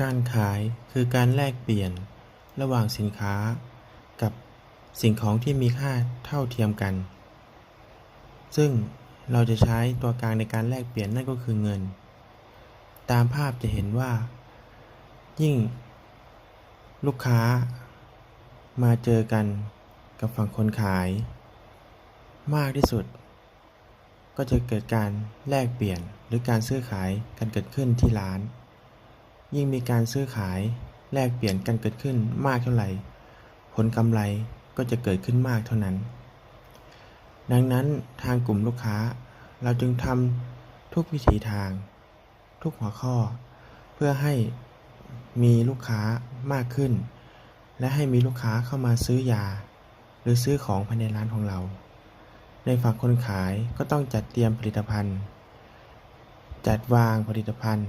การขายคือการแลกเปลี่ยนระหว่างสินค้า กับสิ่งของที่มีค่าเท่าเทียมกัน ซึ่งเราจะใช้ตัวกลางในการแลกเปลี่ยนนั่นก็คือเงิน ตามภาพจะเห็นว่า ยิ่ง ลูกค้า มาเจอกันกับฝั่งคนขาย มากที่สุด ก็จะเกิดการแลกเปลี่ยนหรือการซื้อขายกันเกิดขึ้นที่ร้าน ยิ่งมีการซื้อขายแลกเปลี่ยนกันเกิดขึ้นมากเท่าไหร่ ผลกำไรก็จะเกิดขึ้นมากเท่านั้น ดังนั้นทางกลุ่มลูกค้าเราจึงทำทุกวิถีทาง ทุกหัวข้อ เพื่อให้มีลูกค้ามากขึ้น และให้มีลูกค้าเข้ามาซื้อยา หรือซื้อของภายในร้านของเรา ในฝั่งคนขายก็ต้องจัดเตรียมผลิตภัณฑ์ จัดวางผลิตภัณฑ์